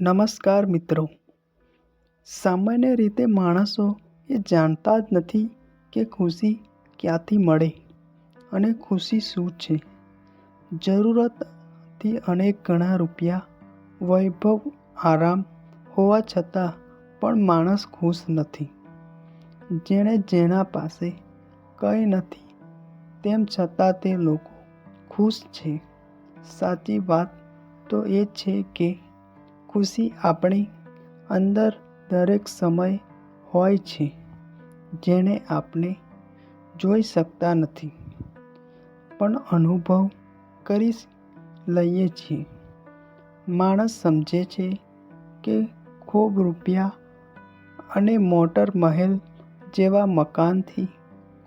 નમસ્કાર મિત્રો. સામાન્ય રીતે માણસો એ જાણતા જ નથી કે ખુશી ક્યાંથી મળે અને ખુશી શું છે. જરૂરતથી અનેક ઘણા રૂપિયા વૈભવ આરામ હોવા છતાં પણ માણસ ખુશ નથી. જેણે જેના પાસે કંઈ નથી તેમ છતાં તે લોકો ખુશ છે. સાચી વાત તો એ છે કે ખુશી આપણી અંદર દરેક સમય હોય છે જેને આપણે જોઈ શકતા નથી. પણ અનુભવ કરી લઈએ છીએ. માણસ સમજે છે કે ખૂબ રૂપિયા અને મોટર મહેલ જેવા મકાનથી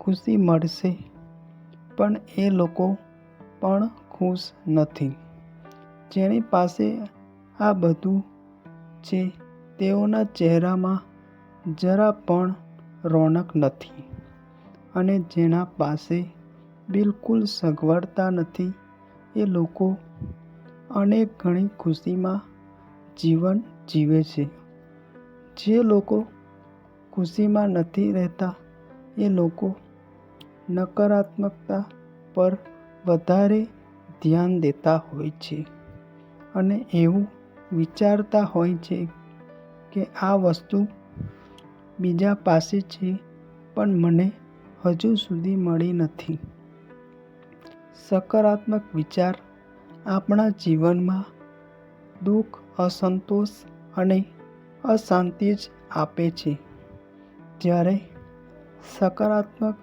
ખુશી મળશે, પણ એ લોકો પણ ખુશ નથી. જેની પાસે આ બધું છે તેઓના ચહેરામાં જરા પણ રોનક નથી અને જેના પાસે બિલકુલ સગવડતા નથી, એ લોકો અનેક ઘણી ખુશીમાં જીવન જીવે છે. જે લોકો ખુશીમાં નથી રહેતા, એ લોકો નકારાત્મકતા પર વધારે ધ્યાન દેતા હોય છે. અને એવું વિચારતા હોય છે કે આ વસ્તુ બીજા પાસે છે, પણ મને હજુ સુધી મળી નથી. સકારાત્મક વિચાર આપણા જીવનમાં દુઃખ, અસંતોષ અને અશાંતિ જ આપે છે. જ્યારે સકારાત્મક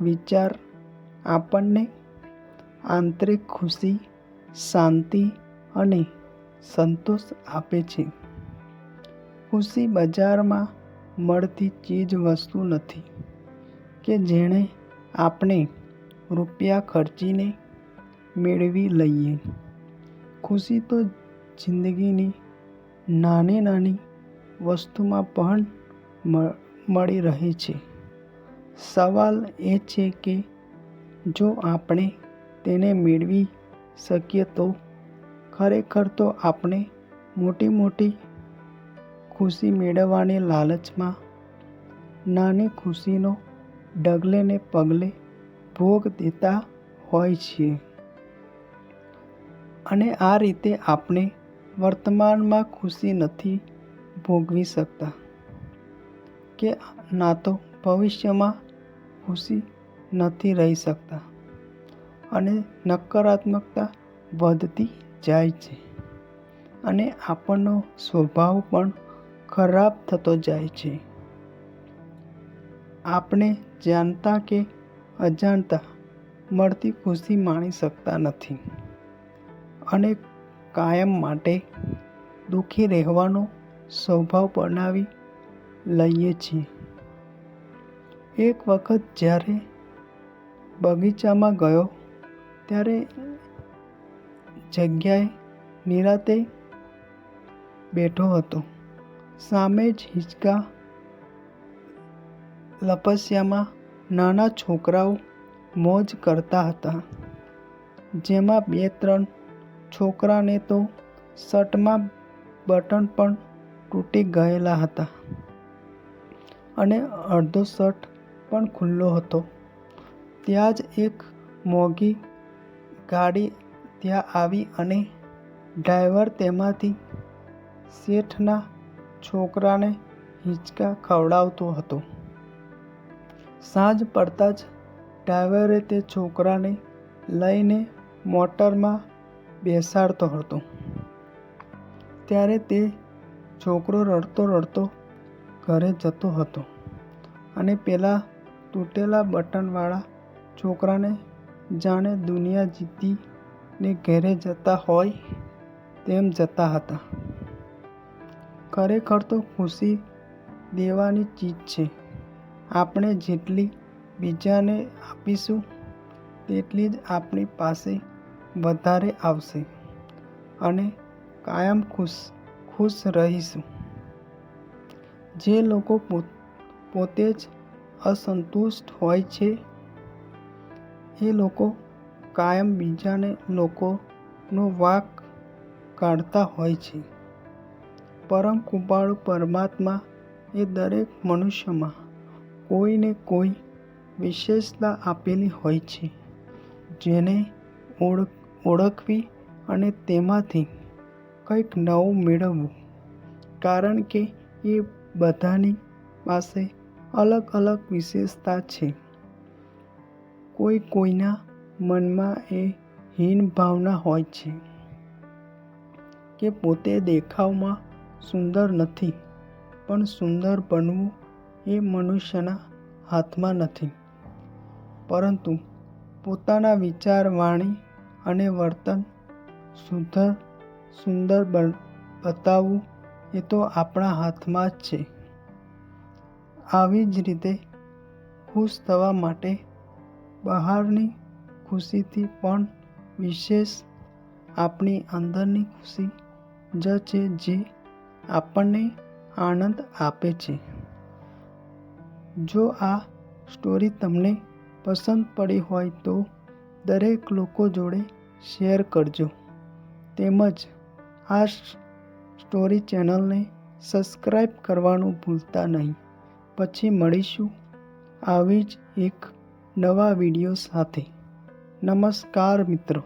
વિચાર આપણને આંતરિક ખુશી, શાંતિ અને સંતોષ આપે છે. ખુશી બજારમાં મળતી ચીજ વસ્તુ નથી કે જેણે આપણે રૂપિયા ખર્ચીને મેળવી લઈએ. ખુશી તો જિંદગીની નાની નાની વસ્તુમાં પણ મળી રહે છે. સવાલ એ છે કે જો આપણે તેને મેળવી શકીએ તો ખરેખર તો આપણે મોટી મોટી ખુશી મેળવવાની લાલચમાં નાની ખુશીનો ડગલે ને પગલે ભોગ દેતા હોય છીએ. અને આ રીતે આપણે વર્તમાનમાં ખુશી નથી ભોગવી શકતા. કે ના તો ભવિષ્યમાં ખુશી નથી રહી શકતા. અને નકારાત્મકતા વધતી જાય છે અને આપણનો સ્વભાવ પણ ખરાબ થતો જાય છે. આપણે જાણતા કે અજાણતા મળતી ખુશી માણી શકતા નથી અને કાયમ માટે દુઃખી રહેવાનો સ્વભાવ બનાવી લઈએ છીએ. એક વખત જ્યારે બગીચામાં ગયો ત્યારે જગ્યાએ નિરાતે બેઠો હતો. સામે જ હિંચકા લપસ્યામાં નાના છોકરાઓ મોજ કરતા હતા. જેમાં બે ત્રણ છોકરાને તો શર્ટમાં બટન પણ તૂટી ગયેલા હતા અને અડધો શર્ટ પણ ખુલ્લો હતો. ત્યાં જ એક મોંઘી ગાડી ત્યાં આવી અને ડ્રાઈવર તેમાંથી શેઠના છોકરાને હિંચકા ખવડાવતો હતો. સાંજ પડતાં જ ડ્રાઈવરે તે છોકરાને લઈને મોટરમાં બેસાડતો હતો. ત્યારે તે છોકરો રડતો રડતો ઘરે જતો હતો અને પેલા તૂટેલા બટનવાળા છોકરાને જાણે દુનિયા જીતીને ઘરે જતા હોય તેમ જતા હતા. ખરેખર તો ખુશી દેવાની ચીજ છે. આપણે જેટલી બીજાને આપીશું, તેટલી જ આપણી પાસે વધારે આવશે અને કાયમ ખુશ ખુશ રહીશું. જે લોકો પોતે જ અસંતુષ્ટ હોય છે, એ લોકો કાયમ બીજાને લોકોનો વાક કાઢતા હોય છે. પરમ કૃપાળુ પરમાત્મા એ દરેક મનુષ્યમાં કોઈને કોઈ વિશેષતા આપેલી હોય છે, જેને ઓળખ, ઓળખવી અને તેમાંથી કંઈક નવું મેળવવું. કારણ કે એ બધાની પાસે અલગ અલગ વિશેષતા છે. કોઈ કોઈના મનમાં એ હીન ભાવના હોય છે કે પોતે દેખાવમાં સુંદર નથી, પણ સુંદર બનવું એ મનુષ્યના હાથમાં નથી. પરંતુ પોતાના વિચાર, વાણી અને વર્તન સુધર સુંદર બતાવવું એ તો આપણા હાથમાં જ છે. આવી જ રીતે ખુશ થવા માટે બહારની ખુશીથી પણ વિશેષ આપણી અંદરની ખુશી જ છે જે આપણને આનંદ આપે છે. જો આ સ્ટોરી તમને પસંદ પડી હોય તો દરેક લોકો જોડે શેર કરજો. તેમજ આ સ્ટોરી ચેનલને સબસ્ક્રાઈબ કરવાનું ભૂલતા નહીં. પછી મળીશું આવી જ એક નવા વીડિયો સાથે. નમસ્કાર મિત્રો.